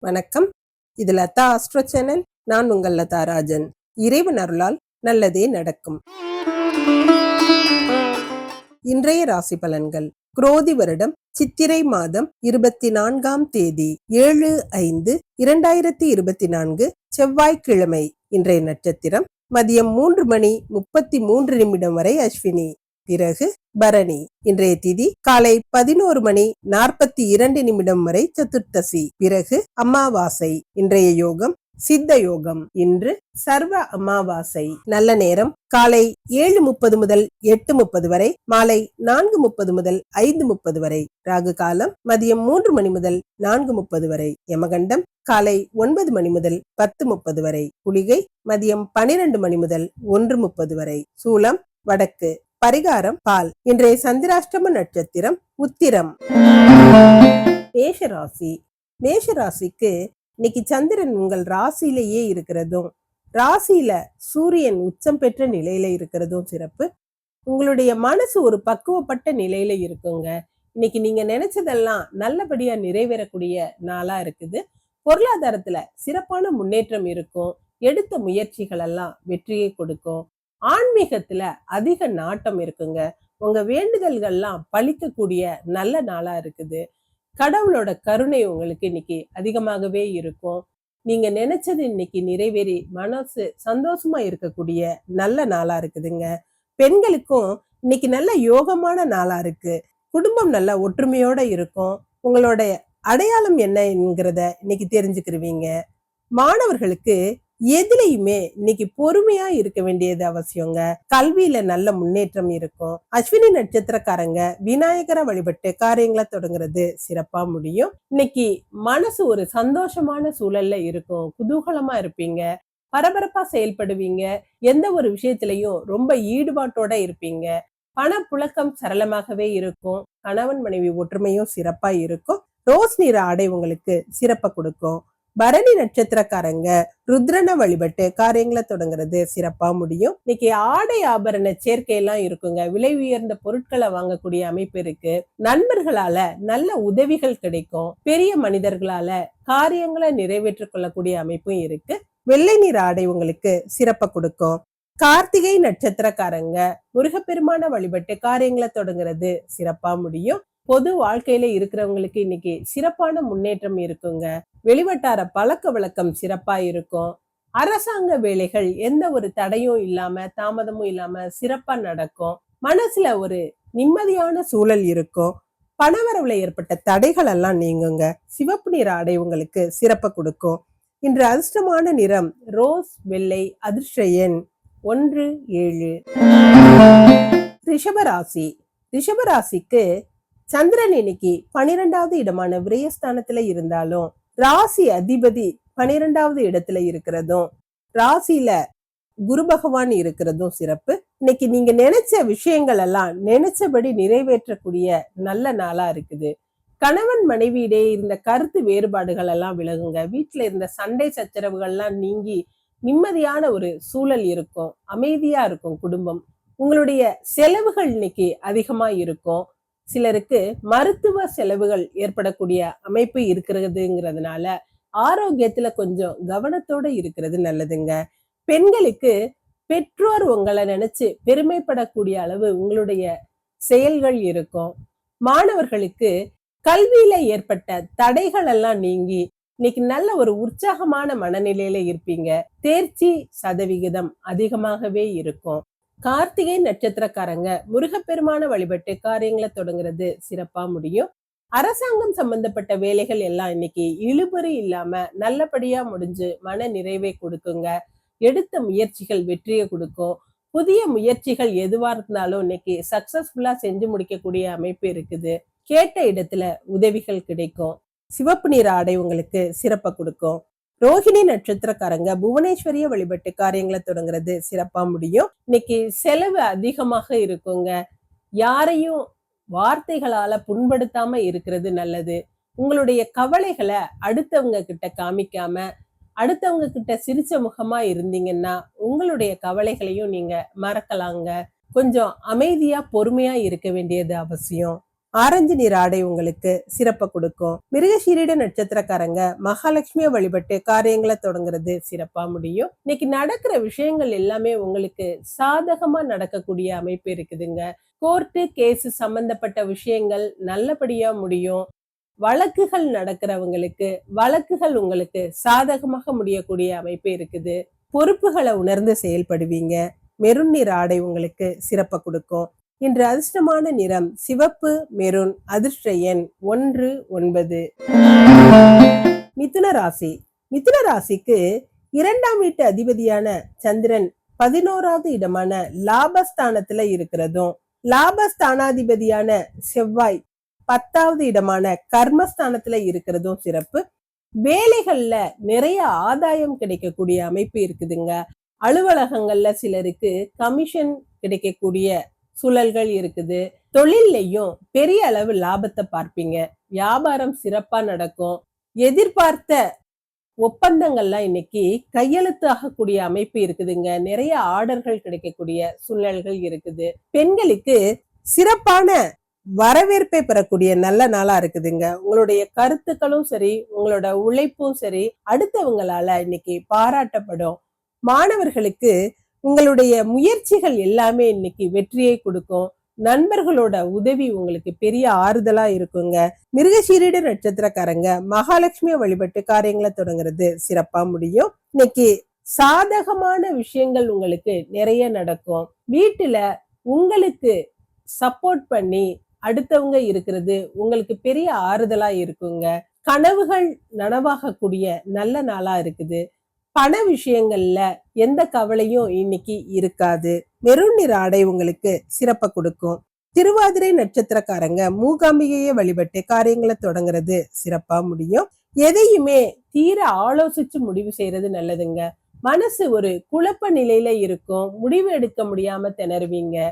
வணக்கம். இது Latha astro channel நான் உங்கள் லதா ராஜன். இறைவன் அருளால் நல்லதே நடக்கும். இன்றைய ராசி பலன்கள். குரோதி வருடம் சித்திரை மாதம் இருபத்தி நான்காம் தேதி ஏழு ஐந்து இரண்டாயிரத்தி இருபத்தி நான்கு செவ்வாய்க்கிழமை. இன்றைய நட்சத்திரம் மதியம் மூன்று மணி முப்பத்தி மூன்று நிமிடம் வரை அஸ்வினி. பிறகு பரணி. இன்றைய திதி காலை பதினோரு மணி நாற்பத்தி இரண்டு நிமிடம் வரை சதுர்த்தசி. பிறகு அமாவாசை. இன்றைய யோகம் சித்த யோகம். இன்று சர்வ அமாவாசை. நல்ல நேரம் காலை ஏழு முப்பது முதல் எட்டு முப்பது வரை மாலை நான்கு முப்பது முதல் ஐந்து முப்பது வரை ராகு காலம் மதியம் மூன்று மணி முதல் நான்கு முப்பது வரை யமகண்டம் காலை ஒன்பது மணி முதல் பத்து முப்பது வரை குளிகை மதியம் பனிரெண்டு மணி முதல் ஒன்று முப்பது வரை சூலம் வடக்கு பரிகாரம் பால். இன்றைய சந்திராஷ்டம நட்சத்திரம் உத்திரம். மேஷராசி. மேஷராசிக்கு இன்னைக்கு சந்திரன் உங்கள் ராசியிலேயே இருக்கிறதும் ராசியில சூரியன் உச்சம் பெற்ற நிலையில இருக்கிறதும் சிறப்பு. உங்களுடைய மனசு ஒரு பக்குவப்பட்ட நிலையில இருக்குங்க. இன்னைக்கு நீங்க நினைச்சதெல்லாம் நல்லபடியா நிறைவேறக்கூடிய நாளா இருக்குது. பொருளாதாரத்துல சிறப்பான முன்னேற்றம் இருக்கும். எடுத்த முயற்சிகள் எல்லாம் வெற்றியை கொடுக்கும். ஆன்மீகத்துல அதிக நாட்டம் இருக்குங்க. உங்க வேண்டுதல்கள்லாம் பழிக்கக்கூடிய நல்ல நாளா இருக்குது. கடவுளோட கருணை உங்களுக்கு இன்னைக்கு அதிகமாகவே இருக்கும். நீங்க நினைச்சது இன்னைக்கு நிறைவேறி மனசு சந்தோஷமா இருக்கக்கூடிய நல்ல நாளா இருக்குதுங்க. பெண்களுக்கும் இன்னைக்கு நல்ல யோகமான நாளா இருக்கு. குடும்பம் நல்ல ஒற்றுமையோட இருக்கும். உங்களோட அடையாளம் என்ன என்கிறத இன்னைக்கு தெரிஞ்சுக்கிருவீங்க. மாணவர்களுக்கு எதுலையுமே இன்னைக்கு பொறுமையா இருக்க வேண்டியது அவசியங்க. கல்வியில நல்ல முன்னேற்றம் இருக்கும். அஸ்வினி நட்சத்திரக்காரங்க விநாயகரை வழிபட்டு காரியங்களை தொடங்குறது சிறப்பா முடியும். இன்னைக்கு மனசு ஒரு சந்தோஷமான சூழல்ல இருக்கும். குதூகலமா இருப்பீங்க. பரபரப்பா செயல்படுவீங்க. எந்த ஒரு விஷயத்திலையும் ரொம்ப ஈடுபாட்டோட இருப்பீங்க. பணப்புழக்கம் சரளமாகவே இருக்கும். கணவன் மனைவி ஒற்றுமையும் சிறப்பா இருக்கும். ரோஸ் நிற ஆடை உங்களுக்கு சிறப்பை கொடுக்கும். பரணி நட்சத்திரக்காரங்க ருத்ரனை வழிபட்டு காரியங்களை தொடங்குறது சிறப்பா முடியும். இன்னைக்கு ஆடை ஆபரண சேர்க்கையெல்லாம் இருக்குங்க. விலை உயர்ந்த பொருட்களை வாங்கக்கூடிய அமைப்பு இருக்கு. நண்பர்களால நல்ல உதவிகள் கிடைக்கும். பெரிய மனிதர்களால காரியங்களை நிறைவேற்றிக் கொள்ளக்கூடிய அமைப்பும் இருக்கு. வெள்ளை நீர் ஆடை உங்களுக்கு சிறப்பை கொடுக்கும். கார்த்திகை நட்சத்திரக்காரங்க முருகப்பெருமான வழிபட்டு காரியங்களை தொடங்குறது சிறப்பா முடியும். பொது வாழ்க்கையில இருக்கிறவங்களுக்கு இன்னைக்கு சிறப்பான முன்னேற்றம் இருக்குங்க. வெளிவட்டார பழக்க வழக்கம் சிறப்பா இருக்கும். அரசாங்க வேலைகள் எந்த ஒரு தடையும் இல்லாம தாமதமும் இல்லாம சிறப்பா நடக்கும். மனசுல ஒரு நிம்மதியான சூழல் இருக்கும். பணவரவுல ஏற்பட்ட தடைகள் எல்லாம் நீங்குங்க. சிவப்பு நிற ஆடை உங்களுக்கு சிறப்பை கொடுக்கும். இன்று அதிர்ஷ்டமான நிறம் ரோஸ் வெள்ளை அதிர்ஷ்ட எண் ஒன்று ஏழு. ரிஷபராசி ரிஷபராசிக்கு சந்திரன் இன்னைக்கு பனிரெண்டாவது இடமான விரயஸ்தானத்துல இருந்தாலும் ராசி அதிபதி பனிரெண்டாவது இடத்துல இருக்கிறதும் ராசியில குரு பகவான் இருக்கிறதும் சிறப்பு. இன்னைக்கு நீங்க நினைச்ச விஷயங்கள் எல்லாம் நினைச்சபடி நிறைவேற்றக்கூடிய நல்ல நாளா இருக்குது. கணவன் மனைவியிடையே இருந்த கருத்து வேறுபாடுகள் எல்லாம் விலகுங்க. வீட்டுல இருந்த சண்டை சச்சரவுகள்லாம் நீங்கி நிம்மதியான ஒரு சூழல் இருக்கும். அமைதியா இருக்கும் குடும்பம். உங்களுடைய செலவுகள் இன்னைக்கு அதிகமா இருக்கும். சிலருக்கு மருத்துவ செலவுகள் ஏற்படக்கூடிய அமைப்பு இருக்கிறதுங்கிறதுனால ஆரோக்கியத்துல கொஞ்சம் கவனத்தோட இருக்கிறது நல்லதுங்க. பெண்களுக்கு பெற்றோர் உங்களை நினைச்சு பெருமைப்படக்கூடிய அளவு உங்களுடைய செயல்கள் இருக்கும். மாணவர்களுக்கு கல்வியில ஏற்பட்ட தடைகள் எல்லாம் நீங்கி இன்னைக்கு நல்ல ஒரு உற்சாகமான மனநிலையில இருப்பீங்க. தேர்ச்சி சதவிகிதம் அதிகமாகவே இருக்கும். கார்த்திகை நட்சத்திரக்காரங்க முருகப்பெருமான வழிபட்டு காரியங்களை தொடங்குறது சிறப்பா முடியும். அரசாங்கம் சம்பந்தப்பட்ட வேலைகள் எல்லாம் இன்னைக்கு இழுபறி இல்லாம நல்லபடியா முடிஞ்சு மன நிறைவை கொடுக்குங்க. எடுத்த முயற்சிகள் வெற்றியை கொடுக்கும். புதிய முயற்சிகள் எதுவா இருந்தாலும் இன்னைக்கு சக்சஸ்ஃபுல்லா செஞ்சு முடிக்கக்கூடிய அமைப்பு இருக்குது. கேட்ட இடத்துல உதவிகள் கிடைக்கும். சிவப்பு நீர் ஆடை உங்களுக்கு சிறப்பை கொடுக்கும். ரோஹிணி நட்சத்திரக்காரங்க புவனேஸ்வரிய வழிபட்டு காரியங்களை தொடங்குறது சிறப்பா முடியும். இன்னைக்கு செலவு அதிகமாக இருக்குங்க. யாரையும் வார்த்தைகளால புண்படுத்தாம இருக்கிறது நல்லது. உங்களுடைய கவலைகளை அடுத்தவங்க கிட்ட காமிக்காம அடுத்தவங்க கிட்ட சிரிச்ச முகமா இருந்தீங்கன்னா உங்களுடைய கவலைகளையும் நீங்க மறக்கலாங்க. கொஞ்சம் அமைதியா பொறுமையா இருக்க வேண்டியது அவசியம். ஆரஞ்சு நிற ஆடை உங்களுக்கு சிறப்பை கொடுக்கும். மிருகசீரிட நட்சத்திரக்காரங்க மகாலட்சுமியை வழிபட்டு காரியங்களை தொடங்குறது சிறப்பா முடியும். இன்னைக்கு நடக்கிற விஷயங்கள் எல்லாமே உங்களுக்கு சாதகமா நடக்கக்கூடிய அமைப்பு இருக்குதுங்க. கோர்ட்டு கேஸ் சம்பந்தப்பட்ட விஷயங்கள் நல்லபடியா முடியும். வழக்குகள் நடக்கிறவங்களுக்கு வழக்குகள் உங்களுக்கு சாதகமாக முடியக்கூடிய அமைப்பு இருக்குது. பொறுப்புகளை உணர்ந்து செயல்படுவீங்க. மெருன் ஆடை உங்களுக்கு சிறப்பை கொடுக்கும். இன்று அதிர்ஷ்டமான நிறம் சிவப்பு மெருன் அதிர்ஷ்ட எண் ஒன்று ஒன்பது. மிதுன ராசி. மிதுன ராசிக்கு இரண்டாம் வீட்டு அதிபதியான சந்திரன் பதினோராவது இடமான லாபஸ்தானத்துல இருக்கிறதும் லாபஸ்தானாதிபதியான செவ்வாய் பத்தாவது இடமான கர்மஸ்தானத்துல இருக்கிறதும் சிறப்பு. வேலைகள்ல நிறைய ஆதாயம் கிடைக்கக்கூடிய அமைப்பு இருக்குதுங்க. அலுவலகங்கள்ல சிலருக்கு கமிஷன் கிடைக்கக்கூடிய சூழல்கள் இருக்குது. தொழில்லையும் பெரிய அளவு லாபத்தை பார்ப்பீங்க. வியாபாரம் சிறப்பா நடக்கும். எதிர்பார்த்த ஒப்பந்தங்கள்லாம் இன்னைக்கு கையெழுத்து ஆகக்கூடிய அமைப்பு இருக்குதுங்க. நிறைய ஆர்டர்கள் கிடைக்கக்கூடிய சூழ்நிலைகள் இருக்குது. பெண்களுக்கு சிறப்பான வரவேற்பை பெறக்கூடிய நல்ல நாளா இருக்குதுங்க. உங்களுடைய கருத்துக்களும் சரி உங்களோட உழைப்பும் சரி அடுத்தவங்களால இன்னைக்கு பாராட்டப்படும். மாணவர்களுக்கு உங்களுடைய முயற்சிகள் எல்லாமே இன்னைக்கு வெற்றியை கொடுக்கும். நண்பர்களோட உதவி உங்களுக்கு பெரிய ஆறுதலா இருக்குங்க. மிருகசீரிட நட்சத்திரக்காரங்க மகாலட்சுமியை வழிபட்டு காரியங்களை தொடங்குறது சிறப்பா முடியும். இன்னைக்கு சாதகமான விஷயங்கள் உங்களுக்கு நிறைய நடக்கும். வீட்டுல உங்களுக்கு சப்போர்ட் பண்ணி அடுத்தவங்க இருக்கிறது உங்களுக்கு பெரிய ஆறுதலா இருக்குங்க. கனவுகள் நனவாகக்கூடிய நல்ல நாளா இருக்குது. பண விஷயங்கள்ல எந்த கவலையும் இன்னைக்கு இருக்காது. மெருன் நிற ஆடை உங்களுக்கு சிறப்பை கொடுக்கும். திருவாதிரை நட்சத்திரக்காரங்க மூகாம்பிகையை வழிபட்டு காரியங்களை தொடங்குறது சிறப்பா முடியும். எதையுமே தீர ஆலோசிச்சு முடிவு செய்யறது நல்லதுங்க. மனசு ஒரு குழப்ப நிலையில இருக்கும். முடிவு எடுக்க முடியாம திணறுவீங்க.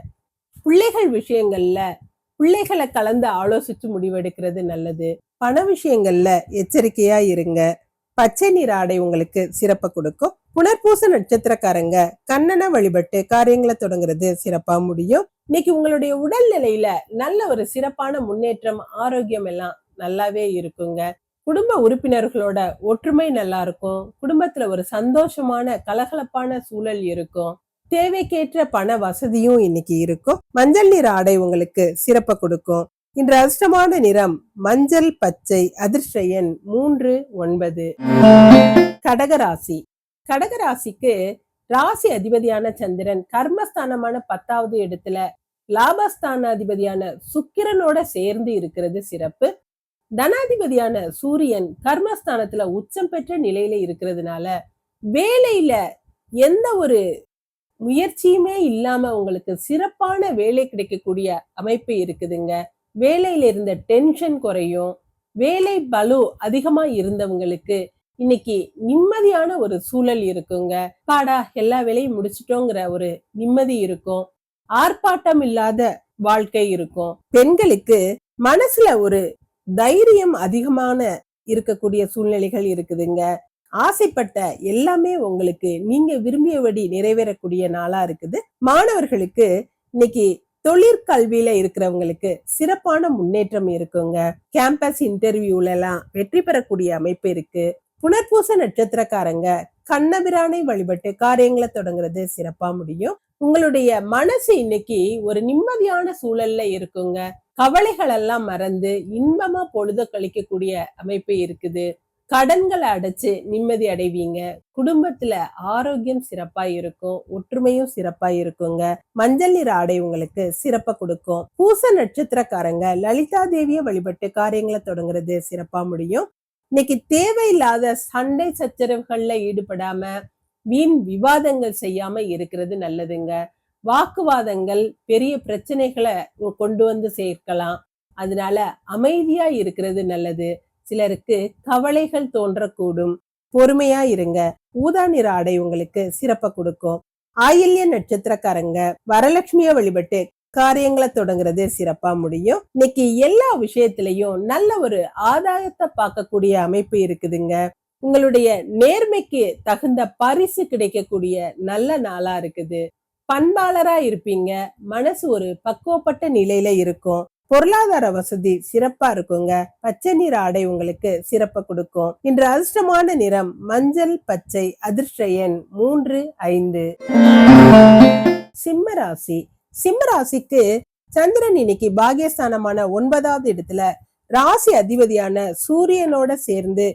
பிள்ளைகள் விஷயங்கள்ல பிள்ளைகளை கலந்து ஆலோசிச்சு முடிவெடுக்கிறது நல்லது. பண விஷயங்கள்ல எச்சரிக்கையா இருங்க. பச்சை நிற ஆடை உங்களுக்கு சிறப்பை கொடுக்கும். புனர்பூச நட்சத்திரக்காரங்க கண்ணனை வழிபட்டு காரியங்களை தொடங்குறது சிறப்பா முடியும். இன்னைக்கு உங்களுடைய உடல்நிலையில நல்ல ஒரு சிறப்பான முன்னேற்றம் ஆரோக்கியம் எல்லாம் நல்லாவே இருக்குங்க. குடும்ப உறுப்பினர்களோட ஒற்றுமை நல்லா இருக்கும். குடும்பத்துல ஒரு சந்தோஷமான கலகலப்பான சூழல் இருக்கும். தேவைக்கேற்ற பண வசதியும் இன்னைக்கு இருக்கும். மஞ்சள் நீர் ஆடை உங்களுக்கு சிறப்பை கொடுக்கும். இன்று அதிர்ஷ்டமான நிறம் மஞ்சள் பச்சை அதிர்ஷ்ட எண் மூன்று ஒன்பது. கடகராசி. கடகராசிக்கு ராசி அதிபதியான சந்திரன் கர்மஸ்தானமான பத்தாவது இடத்துல லாபஸ்தான அதிபதியான சுக்கிரனோட சேர்ந்து இருக்கிறது சிறப்பு. தனாதிபதியான சூரியன் கர்மஸ்தானத்துல உச்சம் பெற்ற நிலையில இருக்கிறதுனால வேலையில எந்த ஒரு முயற்சியுமே இல்லாம உங்களுக்கு சிறப்பான வேலை கிடைக்கக்கூடிய அமைப்பு இருக்குதுங்க. வேலையில் இருந்த டென்ஷன் குறையும். வேலை பலு அதிகமா இருந்தவங்களுக்கு இன்னைக்கு நிம்மதியான ஒரு சூழல் இருக்குங்க. பாடா எல்லா வேலையும் முடிச்சிட்டோங்கிற ஒரு நிம்மதி இருக்கும். ஆர்ப்பாட்டம் இல்லாத வாழ்க்கை இருக்கும். பெண்களுக்கு மனசுல ஒரு தைரியம் அதிகமான இருக்கக்கூடிய சூழ்நிலைகள் இருக்குதுங்க. ஆசைப்பட்ட எல்லாமே உங்களுக்கு நீங்க விரும்பியபடி நிறைவேறக்கூடிய நாளா இருக்குது. மாணவர்களுக்கு இன்னைக்கு தொழிற்கல்வியில இருக்கிறவங்களுக்கு சிறப்பான முன்னேற்றம் இருக்குங்க. கேம்பஸ் இன்டர்வியூல எல்லாம் வெற்றி பெறக்கூடிய அமைப்பு இருக்கு. புனர்பூச நட்சத்திரக்காரங்க கண்ணபிரானை வழிபட்டு காரியங்களை தொடங்குறது சிறப்பா முடியும். உங்களுடைய மனசு இன்னைக்கு ஒரு நிம்மதியான சூழல்ல இருக்குங்க. கவலைகள் எல்லாம் மறந்து இன்பமா பொழுத கழிக்கக்கூடிய அமைப்பு இருக்குது. கடன்களை அடைச்சு நிம்மதி அடைவீங்க. குடும்பத்துல ஆரோக்கியம் சிறப்பா இருக்கும் ஒற்றுமையும் சிறப்பா இருக்குங்க மஞ்சள் நிற ஆடை உங்களுக்கு சிறப்பா கொடுக்கும். பூச நட்சத்திரக்காரங்க லலிதா தேவிய வழிபட்டு காரியங்களை தொடங்குறது சிறப்பா முடியும். இன்னைக்கு தேவையில்லாத சண்டை சச்சரவுகள்ல ஈடுபடாம வீண் விவாதங்கள் செய்யாம இருக்கிறது நல்லதுங்க. வாக்குவாதங்கள் பெரிய பிரச்சனைகளை கொண்டு வந்து சேர்க்கலாம். அதனால அமைதியா இருக்கிறது நல்லது. சிலருக்கு கவலைகள் தோன்றக்கூடும். பொறுமையா இருங்க. ஊதா நிற ஆடை உங்களுக்கு சிறப்ப கொடுக்கும். ஆயில்ய நட்சத்திரக்காரங்க வரலட்சுமிய வழிபட்டு காரியங்களை தொடங்குறது சிறப்பா முடியும். இன்னைக்கு எல்லா விஷயத்திலையும் நல்ல ஒரு ஆதாயத்தை பார்க்கக்கூடிய அமைப்பு இருக்குதுங்க. உங்களுடைய நேர்மைக்கு தகுந்த பரிசு கிடைக்கக்கூடிய நல்ல நாளா இருக்குது. பண்பாளரா இருப்பீங்க. மனசு ஒரு பக்குவப்பட்ட நிலையில இருக்கும். பொருளாதார வசதி சிறப்பா இருக்குங்க. பச்சை நிற ஆடை உங்களுக்கு சிறப்பை கொடுக்கும். இன்று அதிர்ஷ்டமான நிறம் மஞ்சள் பச்சை அதிர்ஷ்ட எண் மூன்று ஐந்து. சிம்ம ராசி. சிம்ம ராசிக்கு சந்திரன் இன்னைக்கு பாகியஸ்தானமான ஒன்பதாவது இடத்துல ராசி அதிபதியான சூரியனோட சேர்ந்து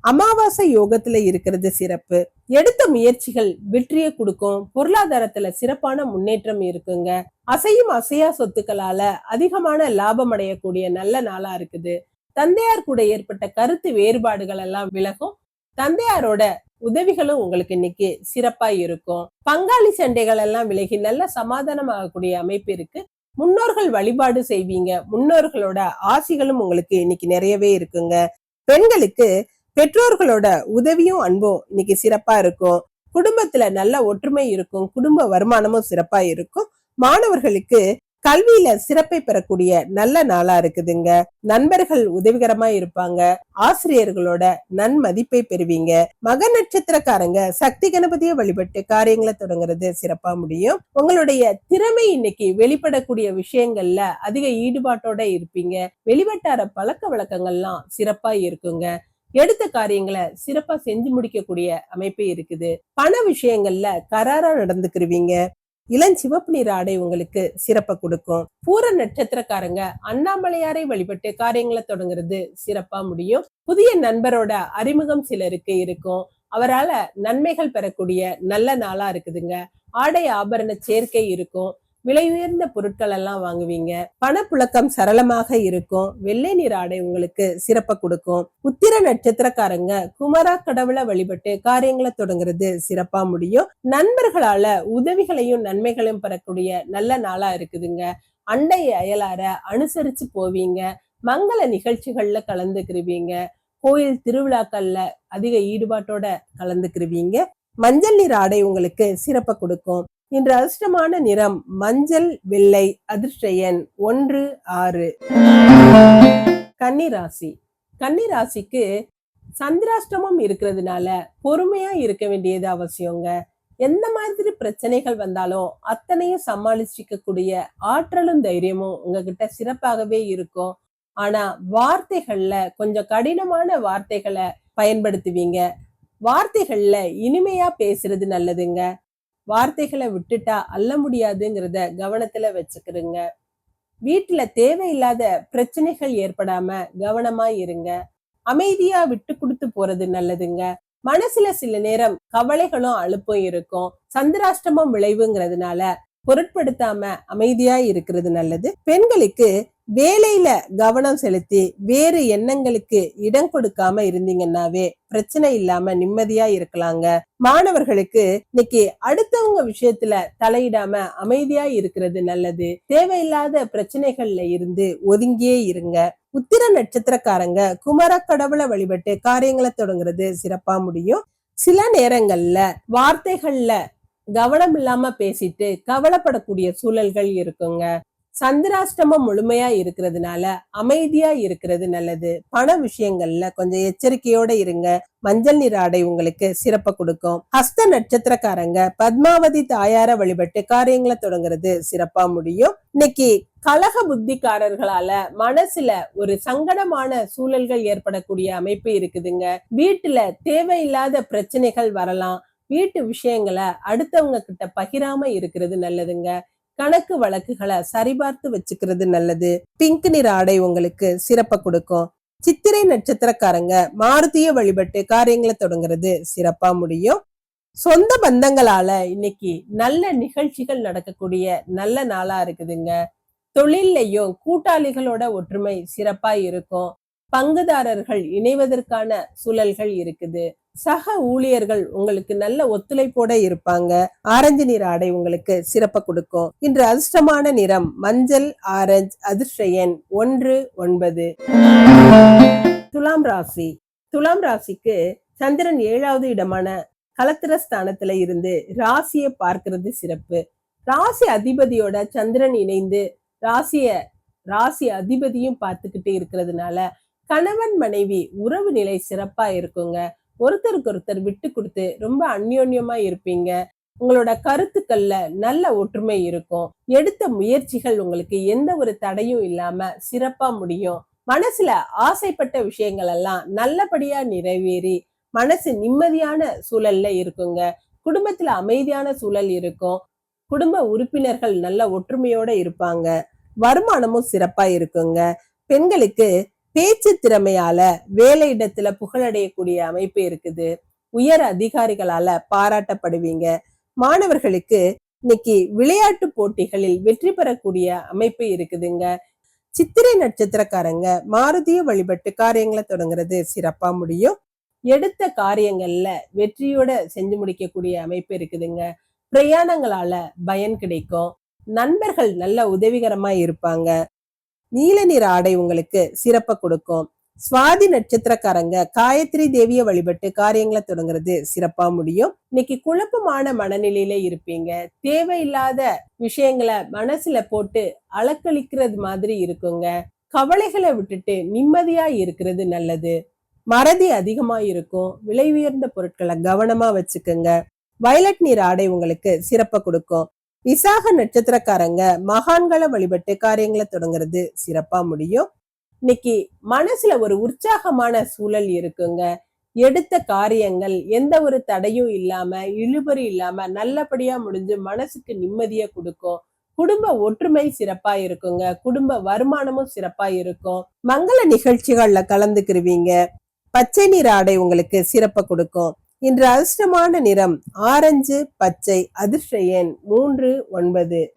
அமாவாசை யோகத்துல இருக்கிறது சிறப்பு. எடுத்த முயற்சிகள் வெற்றியை கொடுக்கும். பொருளாதாரத்துல சிறப்பான முன்னேற்றம் இருக்குங்க. அசையும் அசையா சொத்துக்களால அதிகமான லாபம் அடையக்கூடிய நல்ல நாளா இருக்குது. தந்தையார் கூட ஏற்பட்ட கருத்து வேறுபாடுகள் எல்லாம் விலகும். தந்தையாரோட உதவிகளும் உங்களுக்கு இன்னைக்கு சிறப்பா இருக்கும். பங்காளி சண்டைகள் எல்லாம் விலகி நல்ல சமாதானமாகக்கூடிய அமைப்பு இருக்கு. முன்னோர்கள் வழிபாடு செய்வீங்க. முன்னோர்களோட ஆசிகளும் உங்களுக்கு இன்னைக்கு நிறையவே இருக்குங்க. பெண்களுக்கு பெற்றோர்களோட உதவியும் அன்பும் இன்னைக்கு சிறப்பா இருக்கும். குடும்பத்துல நல்ல ஒற்றுமை இருக்கும். குடும்ப வருமானமும் சிறப்பா இருக்கும். மாணவர்களுக்கு கல்வியில சிறப்பை பெறக்கூடிய நல்ல நாளா இருக்குதுங்க. நண்பர்கள் உதவிகரமா இருப்பாங்க. ஆசிரியர்களோட நன்மதிப்பை பெறுவீங்க. மக நட்சத்திரக்காரங்க சக்தி கணபதியை வழிபட்டு காரியங்களை தொடங்குறது சிறப்பா முடியும். உங்களுடைய திறமை இன்னைக்கு வெளிப்படக்கூடிய விஷயங்கள்ல அதிக ஈடுபாட்டோட இருப்பீங்க. வெளிவட்டார பழக்க வழக்கங்கள்லாம் சிறப்பா இருக்குங்க. எடுத்த காரியங்களை சிறப்பா செஞ்சு முடிக்கக்கூடிய அமைப்பு இருக்குது. பண விஷயங்கள்ல கராரா நடந்துக்கிருவீங்க. இளஞ்சிவப்பு நிற ஆடை உங்களுக்கு சிறப்பை கொடுக்கும். பூர நட்சத்திரக்காரங்க அண்ணாமலையாரை வழிபட்டு காரியங்களை தொடங்குறது சிறப்பா முடியும். புதிய நண்பரோட அறிமுகம் சிலருக்கு இருக்கும். அவரால நன்மைகள் பெறக்கூடிய நல்ல நாளா இருக்குதுங்க. ஆடை ஆபரண சேர்க்கை இருக்கும். விலை உயர்ந்த பொருட்கள் எல்லாம் வாங்குவீங்க. பணப்புழக்கம் சரளமாக இருக்கும். வெள்ளை நிற ஆடை உங்களுக்கு சிறப்பை கொடுக்கும். உத்திர நட்சத்திரக்காரங்க குமரா கடவுளை வழிபட்டு காரியங்களை தொடங்குறது சிறப்பா முடியும். நண்பர்களால உதவிகளையும் நன்மைகளையும் பெறக்கூடிய நல்ல நாளா இருக்குதுங்க. அண்டை அயலார அனுசரிச்சு போவீங்க. மங்கள நிகழ்ச்சிகள்ல கலந்துக்கிருவீங்க. கோயில் திருவிழாக்கள்ல அதிக ஈடுபாட்டோட கலந்துக்கிருவீங்க. மஞ்சள் நீர் ஆடை உங்களுக்கு சிறப்பை கொடுக்கும். இன்று அதிர்ஷ்டமான நிறம் மஞ்சள் வெள்ளை அதிர்ஷ்டயன் ஒன்று ஆறு. கன்னிராசி. கன்னிராசிக்கு சந்திராஷ்டமம் இருக்கிறதுனால பொறுமையா இருக்க வேண்டியது அவசியங்க. எந்த மாதிரி பிரச்சனைகள் வந்தாலும் அத்தனையும் சமாளிச்சிக்கக்கூடிய ஆற்றலும் தைரியமும் உங்ககிட்ட சிறப்பாகவே இருக்கும். ஆனா வார்த்தைகள்ல கொஞ்சம் கடினமான வார்த்தைகளை பயன்படுத்துவீங்க. வார்த்தைகள்ல இனிமையா பேசுறது நல்லதுங்க. வார்த்தைகளை விட்டுட்டா அல்ல முடியாதுங்கிறத கவனத்துல வச்சுக்கிறீங்க. வீட்டுல தேவையில்லாத பிரச்சனைகள் ஏற்படாம கவனமா இருங்க. அமைதியா விட்டு கொடுத்து போறது நல்லதுங்க. மனசுல சில நேரம் கவலைகளும் அழுப்பும் இருக்கும். சந்திராஷ்டமம் விளைவுங்கிறதுனால பொருட்படுத்தாம அமைதியா இருக்கிறது நல்லது. பெண்களுக்கு வேலையில கவனம் செலுத்தி வேறு எண்ணங்களுக்கு இடம் கொடுக்காம இருந்தீங்கன்னாவே பிரச்சனை இல்லாம நிம்மதியா இருக்கலாங்க. மாணவர்களுக்கு இன்னைக்கு அடுத்தவங்க விஷயத்துல தலையிடாம அமைதியா இருக்கிறது நல்லது. தேவையில்லாத பிரச்சனைகள்ல இருந்து ஒதுங்கியே இருங்க. உத்திர நட்சத்திரக்காரங்க குமர கடவுளை வழிபட்டு காரியங்களை தொடங்குறது சிறப்பா முடியும். சில நேரங்கள்ல வார்த்தைகள்ல கவனம் இல்லாம பேசிட்டு கவலைப்படக்கூடிய சூழல்கள் இருக்குங்க. சந்திராஷ்டமம் முழுமையா இருக்கிறதுனால அமைதியா இருக்கிறது நல்லது. பண விஷயங்கள்ல கொஞ்சம் எச்சரிக்கையோட இருங்க. மஞ்சள் நிற ஆடை உங்களுக்கு சிறப்பை கொடுக்கும். ஹஸ்த நட்சத்திரக்காரங்க பத்மாவதி தாயார வழிபட்டு காரியங்களை தொடங்குறது சிறப்பா முடியும். இன்னைக்கு கலக புத்திக்காரர்களால மனசுல ஒரு சங்கடமான சூழல்கள் ஏற்படக்கூடிய அமைப்பு இருக்குதுங்க. வீட்டுல தேவையில்லாத பிரச்சனைகள் வரலாம். வீட்டு விஷயங்களை அடுத்தவங்க கிட்ட பகிராம இருக்கிறது நல்லதுங்க. கணக்கு வழக்குகளை சரிபார்த்து வச்சுக்கிறது நல்லது. பிங்க் நிற ஆடை உங்களுக்கு சிறப்பை கொடுக்கும். சித்திரை நட்சத்திரக்காரங்க மாருதிய வழிபட்டு காரியங்களை தொடங்குறது சிறப்பா முடியும். சொந்த பந்தங்களால இன்னைக்கு நல்ல நிகழ்ச்சிகள் நடக்கக்கூடிய நல்ல நாளா இருக்குதுங்க. தொழில்லையும் கூட்டாளிகளோட ஒற்றுமை சிறப்பா இருக்கும். பங்குதாரர்கள் இணைவதற்கான சூழல்கள் இருக்குது. சக ஊழியர்கள் உங்களுக்கு நல்ல ஒத்துழைப்போட இருப்பாங்க. ஆரஞ்சு நிற ஆடை உங்களுக்கு சிறப்ப கொடுக்கும். இன்று அதிர்ஷ்டமான நிறம் மஞ்சள் ஆரஞ்சு அதிர்ஷ்ட எண் ஒன்று ஒன்பது. துலாம் ராசி. துலாம் ராசிக்கு சந்திரன் ஏழாவது இடமான கலத்திர ஸ்தானத்துல இருந்து ராசியை பார்க்கிறது சிறப்பு. ராசி அதிபதியோட சந்திரன் இணைந்து ராசிய ராசி அதிபதியும் பார்த்துக்கிட்டே இருக்கிறதுனால கணவன் மனைவி உறவு நிலை சிறப்பா இருக்குங்க. ஒருத்தருக்கு ஒருத்தர் விட்டு கொடுத்து ரொம்ப அந்யோன்யமா இருப்பீங்க. உங்களோட கருத்துக்கள்ல நல்ல ஒற்றுமை இருக்கும். எடுத்த முயற்சிகள் உங்களுக்கு எந்த ஒரு தடையும் இல்லாம சிறப்பா முடியும். மனசுல ஆசைப்பட்ட விஷயங்கள் எல்லாம் நல்லபடியா நிறைவேறி மனசு நிம்மதியான சூழல்ல இருக்குங்க. குடும்பத்துல அமைதியான சூழல் இருக்கும். குடும்ப உறுப்பினர்கள் நல்ல ஒற்றுமையோட இருப்பாங்க. வருமானமும் சிறப்பா இருக்குங்க. பெண்களுக்கு பேச்சு திறமையால வேலையிடத்துல புகழடையக்கூடிய அமைப்பு இருக்குது. உயர் அதிகாரிகளால பாராட்டப்படுவீங்க. மாணவர்களுக்கு இன்னைக்கு விளையாட்டு போட்டிகளில் வெற்றி பெறக்கூடிய அமைப்பு இருக்குதுங்க. சித்திரை நட்சத்திரக்காரங்க மாருதிய வழிபட்டு காரியங்களை தொடங்குறது சிறப்பா முடியும். எடுத்த காரியங்கள்ல வெற்றியோட செஞ்சு முடிக்கக்கூடிய அமைப்பு இருக்குதுங்க. பிரயாணங்களால பயன் கிடைக்கும். நண்பர்கள் நல்ல உதவிகரமா இருப்பாங்க. நீல நிற ஆடை உங்களுக்கு சிறப்ப கொடுக்கும். சுவாதி நட்சத்திரக்காரங்க காயத்ரி தேவிய வழிபட்டு காரியங்களை தொடங்குறது சிறப்பா முடியும். இன்னைக்கு குழப்பமான மனநிலையில இருப்பீங்க. தேவையில்லாத விஷயங்களை மனசுல போட்டு அலக்கழிக்கிறது மாதிரி இருக்குங்க. கவலைகளை விட்டுட்டு நிம்மதியா இருக்கிறது நல்லது. மறதி அதிகமா இருக்கும். விலை உயர்ந்த பொருட்களை கவனமா வச்சுக்கோங்க. வயலட் நீர் ஆடை உங்களுக்கு சிறப்ப கொடுக்கும். விசாக நட்சத்திரக்காரங்க மகான்களை வழிபட்டு காரியங்களை தொடங்குறது சிறப்பா முடியும். இன்னைக்கு மனசுல ஒரு உற்சாகமான சூழல் இருக்குங்க. எடுத்த காரியங்கள் எந்த ஒரு தடையும் இல்லாம இழுபறி இல்லாம நல்லபடியா முடிஞ்சு மனசுக்கு நிம்மதியை கொடுக்கும். குடும்ப ஒற்றுமை சிறப்பா இருக்குங்க. குடும்ப வருமானமும் சிறப்பா இருக்கும். மங்கள நிகழ்ச்சிகள்ல கலந்துக்கிருவீங்க. பச்சை நீர் ஆடை உங்களுக்கு சிறப்பை கொடுக்கும். இன்று அதிர்ஷ்டமான நிறம் ஆரஞ்சு பச்சை அதிர்ஷ்ட எண் மூன்று ஒன்பது.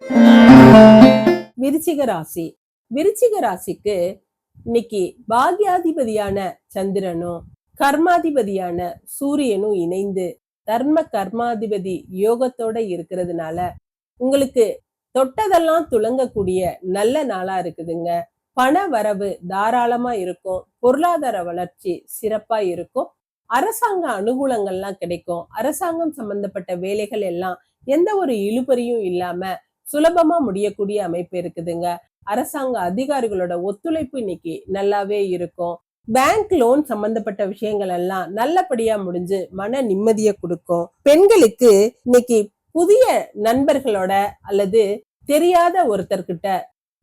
விருச்சிக ராசி. விருச்சிக ராசிக்கு இன்னைக்கு பாக்யாதிபதியான சந்திரனும் கர்மாதிபதியான சூரியனும் இணைந்து தர்ம கர்மாதிபதி யோகத்தோட இருக்கிறதுனால உங்களுக்கு தொட்டதெல்லாம் துளங்கக்கூடிய நல்ல நாளா இருக்குதுங்க. பண வரவு தாராளமா இருக்கும். பொருளாதார வளர்ச்சி சிறப்பா இருக்கும். அரசாங்க அனுகூலங்கள்லாம் கிடைக்கும். அரசாங்கம் சம்பந்தப்பட்ட வேலைகள் எல்லாம் எந்த ஒரு இழுபறியும் இல்லாம சுலபமா முடியக்கூடிய அமைப்பு இருக்குதுங்க. அரசாங்க அதிகாரிகளோட ஒத்துழைப்பு இன்னைக்கு நல்லாவே இருக்கும். பேங்க் லோன் சம்பந்தப்பட்ட விஷயங்கள் எல்லாம் நல்லபடியா முடிஞ்சு மன நிம்மதியை கொடுக்கும். பெண்களுக்கு இன்னைக்கு புதிய நண்பர்களோட அல்லது தெரியாத ஒருத்தர்கிட்ட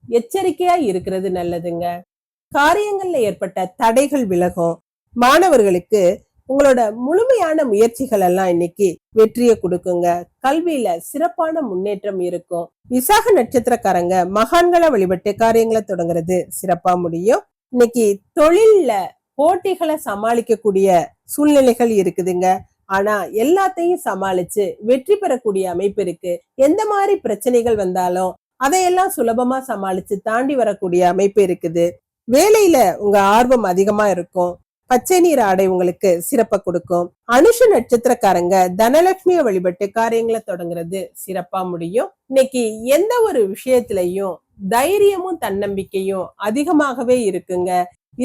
எச்சரிக்கையா இருக்கிறது நல்லதுங்க. காரியங்கள்ல ஏற்பட்ட தடைகள் விலகும். மாணவர்களுக்கு உங்களோட முழுமையான முயற்சிகள் எல்லாம் இன்னைக்கு வெற்றியை கொடுக்குங்க. கல்வியில சிறப்பான முன்னேற்றம் இருக்கும். விசாக நட்சத்திரக்காரங்க மகான்களை வழிபட்டு காரியங்களை தொடங்குறது சிறப்பா முடியும். இன்னைக்கு தொழில்ல போட்டிகளை சமாளிக்கக்கூடிய சூழ்நிலைகள் இருக்குதுங்க. ஆனா எல்லாத்தையும் சமாளிச்சு வெற்றி பெறக்கூடிய அமைப்பு இருக்கு. எந்த மாதிரி பிரச்சனைகள் வந்தாலும் அதையெல்லாம் சுலபமா சமாளிச்சு தாண்டி வரக்கூடிய அமைப்பு இருக்குது. வேலையில உங்க ஆர்வம் அதிகமா இருக்கும். பச்சை நீர் ஆடை உங்களுக்கு சிறப்ப கொடுக்கும். அனுஷ நட்சத்திரக்காரங்க தனலட்சுமியை வழிபட்டு காரியங்களை தொடங்குறது சிறப்பா முடியும். இன்னைக்கு எந்த ஒரு விஷயத்திலையும் தைரியமும் தன்னம்பிக்கையும் அதிகமாகவே இருக்குங்க.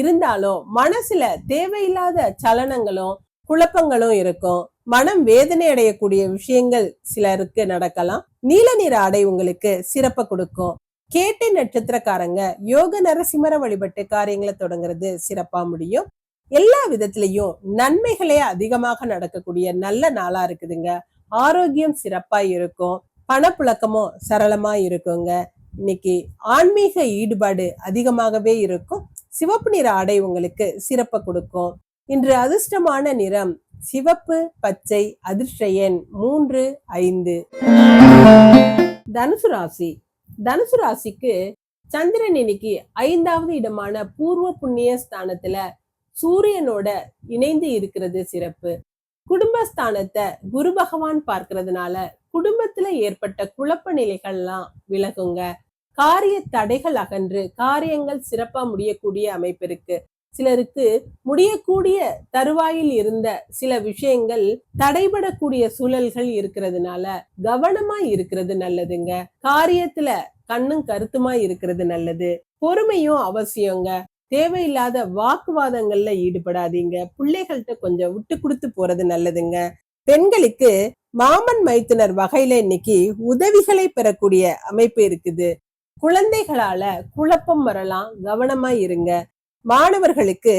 இருந்தாலும் மனசுல தேவையில்லாத சலனங்களும் குழப்பங்களும் இருக்கும். மனம் வேதனை அடையக்கூடிய விஷயங்கள் சிலருக்கு நடக்கலாம். நீல நிற ஆடை உங்களுக்கு சிறப்ப கொடுக்கும். கேட்டை நட்சத்திரக்காரங்க யோக நரசிம்மர வழிபட்டு காரியங்களை தொடங்குறது சிறப்பா முடியும். எல்லா விதத்திலையும் நன்மைகளே அதிகமாக நடக்கக்கூடிய நல்ல நாளா இருக்குதுங்க. ஆரோக்கியம் சிறப்பா இருக்கும். பணப்புழக்கமும் சரளமா இருக்குங்க. இன்னைக்கு ஆன்மீக ஈடுபாடு அதிகமாகவே இருக்கும். சிவப்பு நிற ஆடை உங்களுக்கு சிறப்பை கொடுக்கும். இன்று அதிர்ஷ்டமான நிறம் சிவப்பு பச்சை அதிர்ஷ்ட எண் மூன்று ஐந்து. தனுசு ராசி. தனுசு ராசிக்கு சந்திரன் இன்னைக்கு ஐந்தாவது இடமான பூர்வ புண்ணிய ஸ்தானத்துல சூரியனோட இணைந்து இருக்கிறது சிறப்பு. குடும்பஸ்தானத்தை குரு பகவான் பார்க்கறதுனால குடும்பத்துல ஏற்பட்ட குழப்ப நிலைகள்லாம் விலகுங்க. காரிய தடைகள் அகன்று காரியங்கள் சிறப்பா முடியக்கூடிய அமைப்பு இருக்கு. சிலருக்கு முடியக்கூடிய தருவாயில் இருந்த சில விஷயங்கள் தடைபடக்கூடிய சூழல்கள் இருக்கிறதுனால கவனமா இருக்கிறது நல்லதுங்க. காரியத்துல கண்ணும் கருத்துமா இருக்கிறது நல்லது. பொறுமையும் அவசியங்க. தேவையில்லாத வாக்குவாதங்கள்ல ஈடுபடாதீங்க. பிள்ளைகள்கிட்ட கொஞ்சம் விட்டு கொடுத்து போறது நல்லதுங்க. பெண்களுக்கு மாமன் மைத்துனர் வகையில இன்னைக்கு உதவிகளை பெறக்கூடிய அமைப்பு இருக்குது. குழந்தைகளால குழப்பம் வரலாம் கவனமா இருங்க. மாணவர்களுக்கு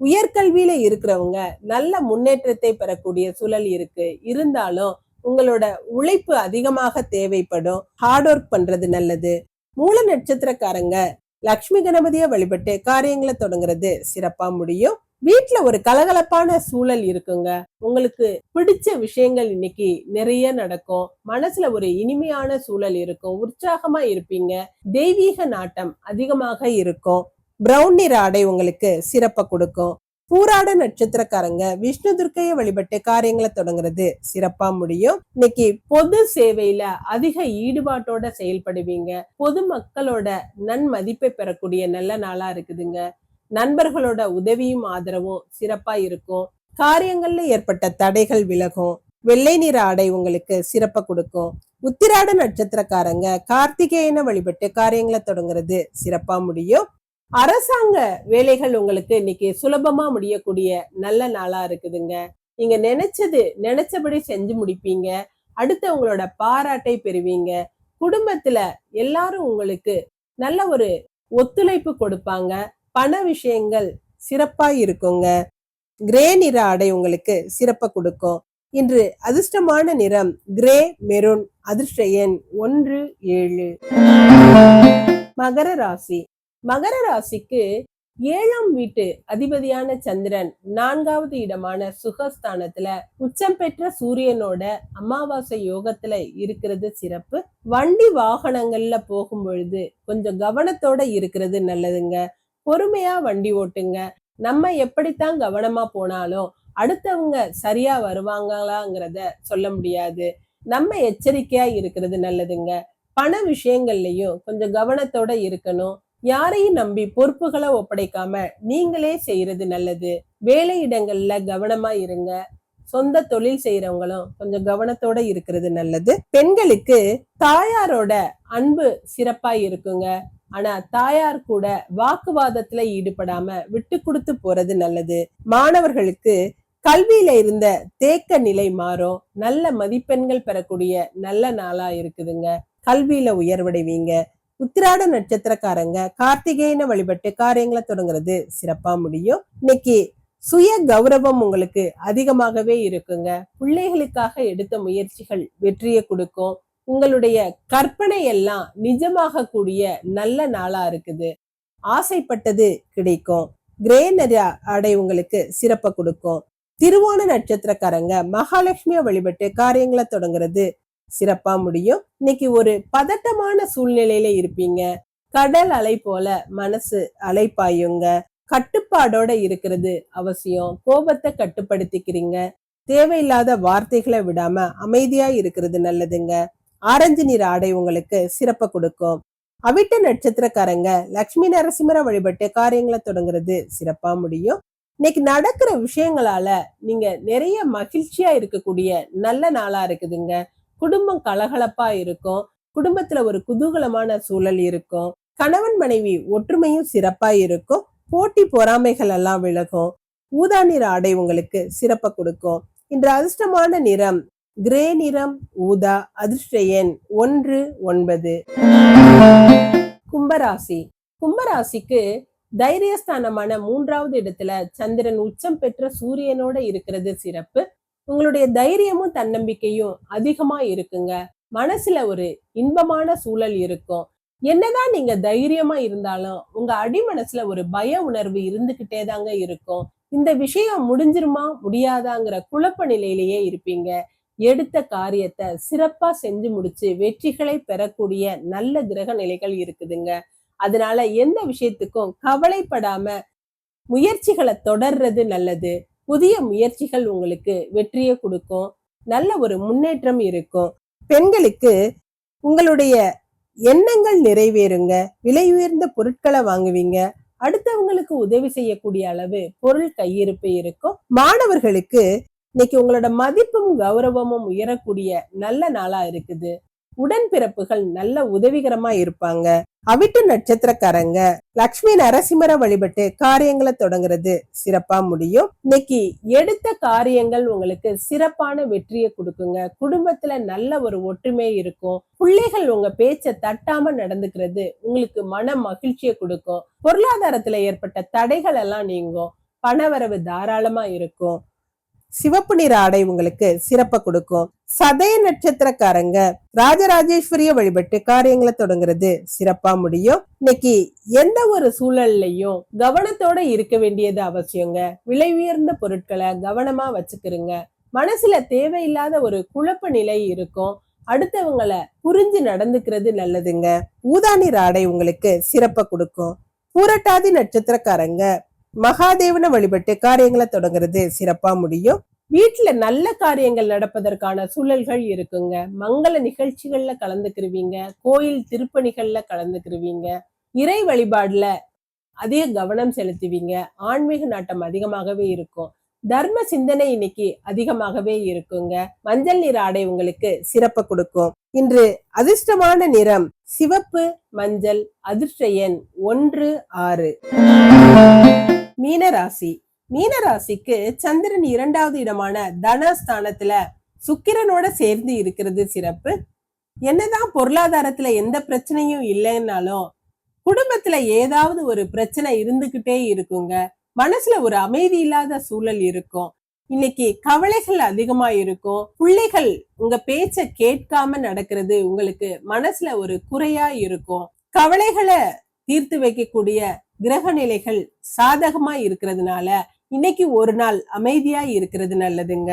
உயர்கல்வியில இருக்கிறவங்க நல்ல முன்னேற்றத்தை பெறக்கூடிய சூழல் இருக்கு. இருந்தாலும் உங்களோட உழைப்பு அதிகமாக தேவைப்படும். ஹார்ட் ஒர்க் பண்றது நல்லது. மூல நட்சத்திரக்காரங்க லக்ஷ்மி கணபதியை வழிபட்டு காரியங்களை தொடங்குறது சிறப்பா முடியும். வீட்டுல ஒரு கலகலப்பான சூழல் இருக்குங்க. உங்களுக்கு பிடிச்ச விஷயங்கள் இன்னைக்கு நிறைய நடக்கும். மனசுல ஒரு இனிமையான சூழல் இருக்கும். உற்சாகமா இருப்பீங்க. தெய்வீக நாட்டம் அதிகமாக இருக்கும். பிரவுன் நிற ஆடை உங்களுக்கு சிறப்பை கொடுக்கும். பூராட நட்சத்திரக்காரங்க விஷ்ணு துர்க்கையை வழிபட்டு காரியங்களை தொடங்குறது சிறப்பா முடியும். இன்னைக்கு பொது சேவையில அதிக ஈடுபாட்டோட செயல்படுவீங்க. பொது மக்களோட நன்மதிப்பை பெறக்கூடிய நல்ல நாளா இருக்குதுங்க. நண்பர்களோட உதவியும் ஆதரவும் சிறப்பா இருக்கும். காரியங்கள்ல ஏற்பட்ட தடைகள் விலகும். வெள்ளை நிற ஆடை உங்களுக்கு சிறப்பை கொடுக்கும். உத்திராட நட்சத்திரக்காரங்க கார்த்திகேயனை வழிபட்டு காரியங்களை தொடங்குறது சிறப்பா முடியும். அரசாங்க வேலைகள் உங்களுக்கு இன்னைக்கு சுலபமா முடியக்கூடிய நல்ல நாளா இருக்குதுங்க. நீங்க நினைச்சது நினைச்சபடி செஞ்சு முடிப்பீங்க. அடுத்தவங்களோட பாராட்டை பெறுவீங்க. குடும்பத்துல எல்லாரும் உங்களுக்கு நல்ல ஒரு ஒத்துழைப்பு கொடுப்பாங்க. பண விஷயங்கள் சிறப்பா இருக்குங்க. கிரே நிற ஆடை உங்களுக்கு சிறப்பை கொடுக்கும். இன்று அதிர்ஷ்டமான நிறம் கிரே மெரூன் அதிர்ஷ்ட எண் ஒன்று ஏழு. மகர ராசி. மகர ராசிக்கு ஏழாம் வீட்டு அதிபதியான சந்திரன் நான்காவது இடமான சுகஸ்தானத்துல உச்சம் பெற்ற சூரியனோட அமாவாசை யோகத்துல இருக்கிறது சிறப்பு. வண்டி வாகனங்கள்ல போகும் பொழுது கொஞ்சம் கவனத்தோட இருக்கிறது நல்லதுங்க. பொறுமையா வண்டி ஓட்டுங்க. நம்ம எப்படித்தான் கவனமா போனாலும் அடுத்தவங்க சரியா வருவாங்களாங்கிறத சொல்ல முடியாது. நம்ம எச்சரிக்கையா இருக்கிறது நல்லதுங்க. பண விஷயங்கள்லயும் கொஞ்சம் கவனத்தோட இருக்கணும். யாரையும் நம்பி பொறுப்புகளை ஒப்படைக்காம நீங்களே செய்யறது நல்லது. வேலை இடங்கள்ல கவனமா இருங்க. சொந்த தொழில் செய்யறவங்களும் கொஞ்சம் கவனத்தோட இருக்கிறது நல்லது. பெண்களுக்கு தாயாரோட அன்பு சிறப்பா இருக்குங்க. ஆனா தாயார் கூட வாக்குவாதத்துல ஈடுபடாம விட்டு கொடுத்து போறது நல்லது. மாணவர்களுக்கு கல்வியில இருந்த தேக்க நிலை மாறும். நல்ல மதிப்பெண்கள் பெறக்கூடிய நல்ல நாளா இருக்குதுங்க. கல்வியில உயர்வடைவீங்க. உத்திராட நட்சத்திரக்காரங்க கார்த்திகேயனை வழிபட்டு காரியங்களை தொடங்குறது சிறப்பா முடியும். இன்னைக்கு சுய கௌரவம் உங்களுக்கு அதிகமாகவே இருக்குங்க. பிள்ளைகளுக்காக எடுத்த முயற்சிகள் வெற்றியை கொடுக்கும். உங்களுடைய கற்பனை எல்லாம் நிஜமாக கூடிய நல்ல நாளா இருக்குது. ஆசைப்பட்டது கிடைக்கும். கிரே நிற ஆடை உங்களுக்கு சிறப்பை கொடுக்கும். திருவோண நட்சத்திரக்காரங்க மகாலட்சுமியை வழிபட்டு காரியங்களை தொடங்குறது சிறப்பா முடியும். இன்னைக்கு ஒரு பதட்டமான சூழ்நிலையில இருப்பீங்க. கடல் அலை போல மனசு அலைப்பாயுங்க. கட்டுப்பாடோட இருக்கிறது அவசியம். கோபத்தை கட்டுப்படுத்திக்கிறீங்க. தேவையில்லாத வார்த்தைகளை விடாம அமைதியா இருக்கிறது நல்லதுங்க. ஆரஞ்சு நிற ஆடை உங்களுக்கு சிறப்பை கொடுக்கும். அவிட்ட நட்சத்திரக்காரங்க லக்ஷ்மி நரசிம்மரை வழிபட்டு காரியங்களை தொடங்குறது சிறப்பா முடியும். இன்னைக்கு நடக்கிற விஷயங்களால நீங்க நிறைய மகிழ்ச்சியா இருக்கக்கூடிய நல்ல நாளா இருக்குதுங்க. குடும்பம் கலகலப்பா இருக்கும். குடும்பத்துல ஒரு குதூகலமான சூழல் இருக்கும். கணவன் மனைவி ஒற்றுமையும் சிறப்பா இருக்கும். போட்டி பொறாமைகள் எல்லாம் விலகும். ஊதா நிற ஆடை உங்களுக்கு சிறப்பை கொடுக்கும். இன்று அதிர்ஷ்டமான நிறம் கிரே நிறம் ஊதா அதிர்ஷ்ட எண் ஒன்று ஒன்பது. கும்பராசி. கும்பராசிக்கு தைரியஸ்தானமான மூன்றாவது இடத்துல சந்திரன் உச்சம் பெற்ற சூரியனோட இருக்கிறது சிறப்பு. உங்களுடைய தைரியமும் தன்னம்பிக்கையும் அதிகமா இருக்குங்க. மனசுல ஒரு இன்பமான சூழல் இருக்கும். என்னதான் நீங்க தைரியமா இருந்தாலும் உங்க அடி மனசுல ஒரு பய உணர்வு இருந்துகிட்டே தாங்க இருக்கும். இந்த விஷயம் முடிஞ்சிருமா முடியாதாங்கிற குழப்ப நிலையிலேயே இருப்பீங்க. எடுத்த காரியத்தை சிறப்பா செஞ்சு முடிச்சு வெற்றிகளை பெறக்கூடிய நல்ல கிரக நிலைகள் இருக்குதுங்க. அதனால எந்த விஷயத்துக்கும் கவலைப்படாம முயற்சிகளை தொடர்றது நல்லது. புதிய முயற்சிகள் உங்களுக்கு வெற்றியை கொடுக்கும். நல்ல ஒரு முன்னேற்றம் இருக்கும். பெண்களுக்கு உங்களுடைய எண்ணங்கள் நிறைவேறுங்க. விலை உயர்ந்த பொருட்களை வாங்குவீங்க. அடுத்தவங்களுக்கு உதவி செய்யக்கூடிய அளவு பொருள் கையிருப்பு இருக்கும். மாணவர்களுக்கு இன்னைக்கு உங்களோட மதிப்பும் கௌரவமும் உயரக்கூடிய நல்ல நாளா இருக்குது. உடன்பிறப்புகள் நல்ல உதவிகரமா இருப்பாங்க. அவிட்டு நட்சத்திரக்காரங்க லக்ஷ்மி நரசிம்மரை வழிபட்டு காரியங்களை தொடங்குறது சிறப்பா முடியும். இன்னைக்கு எடுத்த காரியங்கள் உங்களுக்கு சிறப்பான வெற்றியை கொடுக்குங்க. குடும்பத்துல நல்ல ஒரு ஒற்றுமை இருக்கும். பிள்ளைகள் உங்க பேச்ச தட்டாம நடந்துக்கிறது உங்களுக்கு மன மகிழ்ச்சியை கொடுக்கும். பொருளாதாரத்துல ஏற்பட்ட தடைகள் எல்லாம் நீங்கும். பணவரவு தாராளமா இருக்கும். சிவப்பு நிற ஆடை உங்களுக்கு சிறப்ப கொடுக்கும். சதய நட்சத்திரக்காரங்க ராஜராஜேஸ்வரிய வழிபட்டு காரியங்களை தொடங்குறது சிறப்பா முடியும். இன்னைக்கு எந்த ஒரு சூழல்லையும் கவனத்தோட இருக்க வேண்டியது அவசியங்க. விலை உயர்ந்த பொருட்களை கவனமா வச்சுக்கிறங்க மனசுல தேவையில்லாத ஒரு குழப்ப நிலை இருக்கும். அடுத்தவங்களை புரிஞ்சு நடந்துக்கிறது நல்லதுங்க. ஊதாநீர் ஆடை உங்களுக்கு சிறப்ப கொடுக்கும். பூரட்டாதி நட்சத்திரக்காரங்க மகாதேவனை வழிபட்டு காரியங்களை தொடங்குறது சிறப்பா முடியும். வீட்டுல நல்ல காரியங்கள் நடப்பதற்கான சூழல்கள் இருக்குங்க. மங்கள நிகழ்ச்சிகள்ல கலந்துக்கிருவீங்க. கோயில் திருப்பணிகள்ல கலந்துக்கிருவீங்க. இறை வழிபாடுல அதிக கவனம் செலுத்துவீங்க. ஆன்மீக நாட்டம் அதிகமாகவே இருக்கும். தர்ம சிந்தனை இன்னைக்கு அதிகமாகவே இருக்குங்க. மஞ்சள் நிற ஆடை உங்களுக்கு சிறப்ப கொடுக்கும். இன்று அதிர்ஷ்டமான நிறம் சிவப்பு மஞ்சள் அதிர்ஷ்ட எண் ஒன்று ஆறு. மீனராசி. மீனராசிக்கு சந்திரன் இரண்டாவது இடமான தனஸ்தானத்துல சுக்கிரனோட சேர்ந்து இருக்கிறது சிறப்பு. என்னதான் பொருளாதாரத்துல எந்த பிரச்சனையும் இல்லைன்னாலும் குடும்பத்துல ஏதாவது ஒரு பிரச்சனை இருந்துகிட்டே இருக்குங்க. மனசுல ஒரு அமைதி இல்லாத சூழல் இருக்கும். இன்னைக்கு கவலைகள் அதிகமா இருக்கும். பிள்ளைகள் உங்க பேச்ச கேட்காம நடக்கிறது உங்களுக்கு மனசுல ஒரு குறையா இருக்கும். கவலைகளை தீர்த்து வைக்கக்கூடிய கிரக நிலைகள் சாதகமா இருக்கிறதுனால இன்னைக்கு ஒரு நாள் அமைதியா இருக்கிறது நல்லதுங்க.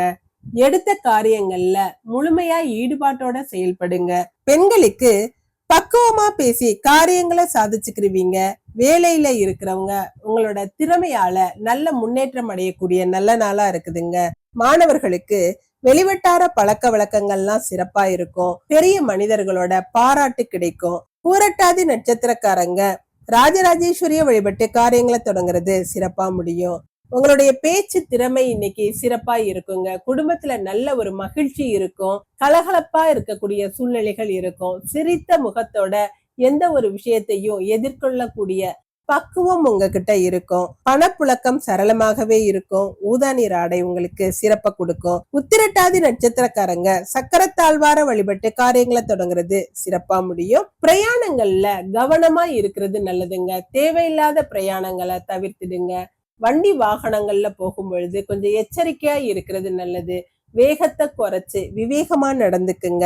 எடுத்த காரியங்கள்ல முழுமையா ஈடுபாட்டோட செயல்படுங்க. பெண்களுக்கு பக்குவமா பேசி காரியங்களை சாதிச்சுக்கிருவீங்க. வேலையில இருக்கிறவங்க உங்களோட திறமையால நல்ல முன்னேற்றம் அடையக்கூடிய நல்ல நாளா இருக்குதுங்க. மாணவர்களுக்கு வெளிவட்டார பழக்க வழக்கங்கள்லாம் சிறப்பா இருக்கும். பெரிய மனிதர்களோட பாராட்டு கிடைக்கும். பூரட்டாதி நட்சத்திரக்காரங்க ராஜராஜேஸ்வரிய வழிபட்டு காரியங்களை தொடங்குறது சிறப்பா முடியும். உங்களுடைய பேச்சு திறமை இன்னைக்கு சிறப்பா இருக்குங்க. குடும்பத்துல நல்ல ஒரு மகிழ்ச்சி இருக்கும். கலகலப்பா இருக்கக்கூடிய சூழ்நிலைகள் இருக்கும். சிரித்த முகத்தோட எந்த ஒரு விஷயத்தையும் எதிர்கொள்ளக்கூடிய பக்குவம் உங்ககிட்ட இருக்கும். பணப்புழக்கம் சரளமாகவே இருக்கும். ஊதா நீர் ஆடை உங்களுக்கு சிறப்ப கொடுக்கும். உத்திரட்டாதி நட்சத்திரக்காரங்க சக்கரத்தாழ்வார வழிபட்டு காரியங்களை தொடங்குறது சிறப்பா முடியும். பிரயாணங்கள்ல கவனமா இருக்கிறது நல்லதுங்க. தேவையில்லாத பிரயாணங்களை தவிர்த்துடுங்க. வண்டி வாகனங்கள்ல போகும் பொழுது கொஞ்சம் எச்சரிக்கையா இருக்கிறது நல்லது. வேகத்தை குறைச்சு விவேகமா நடந்துக்குங்க.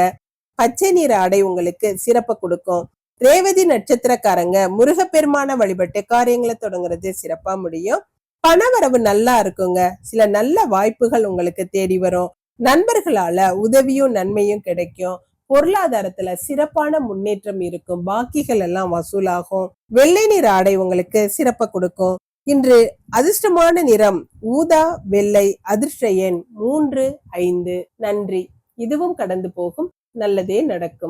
பச்சை நீர் ஆடை உங்களுக்கு சிறப்பை கொடுக்கும். ரேவதி நட்சத்திரக்காரங்க முருகப்பெருமான வழிபட்டு காரியங்களை தொடங்குறது சிறப்பா முடியும். பணவரவு நல்லா இருக்குங்க. சில நல்ல வாய்ப்புகள் உங்களுக்கு தேடி வரும். நண்பர்களால உதவியும் நன்மையும் கிடைக்கும். பொருளாதாரத்துல சிறப்பான முன்னேற்றம் இருக்கும். பாக்கிகள் எல்லாம் வசூலாகும். வெள்ளை நீர் ஆடை உங்களுக்கு சிறப்ப கொடுக்கும். இன்று அதிர்ஷ்டமான நிறம் ஊதா வெள்ளை அதிர்ஷ்ட எண் மூன்று ஐந்து. நன்றி. இதுவும் கடந்து போகும். நல்லதே நடக்கும்.